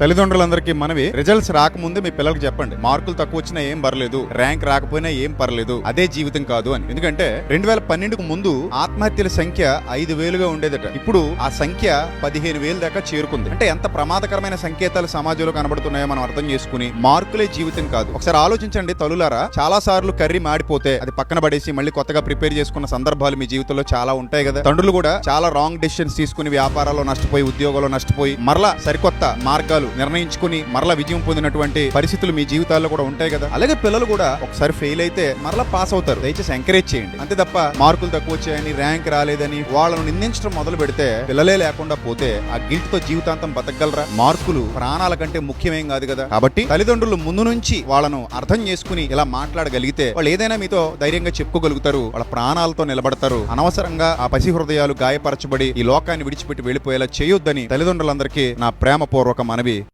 తల్లిదండ్రులందరికీ మనవి రిజల్ట్స్ రాకముందే మీ పిల్లలకు చెప్పండి. మార్కులు తక్కువ వచ్చినా ఏం పర్లేదు ర్యాంక్ రాకపోయినా ఏం పర్లేదు అదే జీవితం కాదు అని. ఎందుకంటే రెండు వేల పన్నెండుకు ముందు ఆత్మహత్యల సంఖ్య ఐదు వేలుగా ఉండేదట. ఇప్పుడు ఆ సంఖ్య పదిహేను వేలు దాకా చేరుకుంది. అంటే ఎంత ప్రమాదకరమైన సంకేతాలు సమాజంలో కనబడుతున్నాయో మనం అర్థం చేసుకుని మార్కులే జీవితం కాదు. ఒకసారి ఆలోచించండి తలులారా చాలా సార్లు కర్రీ మాడిపోతే అది పక్కన పడేసి మళ్ళీ కొత్తగా ప్రిపేర్ చేసుకున్న సందర్భాలు మీ జీవితంలో చాలా ఉంటాయి కదా. తండ్రులు కూడా చాలా రాంగ్ డెసిషన్స్ తీసుకుని వ్యాపారాల్లో నష్టపోయి ఉద్యోగాల్లో నష్టపోయి మరలా సరికొత్త మార్గాలు నిర్ణయించుకుని మరలా విజయం పొందినటువంటి పరిస్థితులు మీ జీవితాల్లో కూడా ఉంటాయి కదా? అలాగే పిల్లలు కూడా ఒకసారి ఫెయిల్ అయితే మరలా పాస్ అవుతారు. దయచేసి ఎంకరేజ్ చేయండి. అంతే తప్ప మార్కులు తక్కువ వచ్చాయని ర్యాంక్ రాలేదని వాళ్ళను నిందించడం మొదలు పెడితే పిల్లలే లేకుండా పోతే ఆ గిల్ట్తో జీవితాంతం బతకగలరా? మార్కులు ప్రాణాల కంటే ముఖ్యమేం కాదు కదా? కాబట్టి తల్లిదండ్రులు ముందు నుంచి వాళ్ళను అర్థం చేసుకుని ఇలా మాట్లాడగలిగితే వాళ్ళు ఏదైనా మీతో ధైర్యంగా చెప్పుకోగలుగుతారు. వాళ్ళ ప్రాణాలతో నిలబడతారు. అనవసరంగా ఆ పసి హృదయాలు గాయపరచబడి ఈ లోకాన్ని విడిచిపెట్టి వెళ్ళిపోయేలా చేయొద్దని తల్లిదండ్రులందరికీ నా ప్రేమపూర్వక మనవి.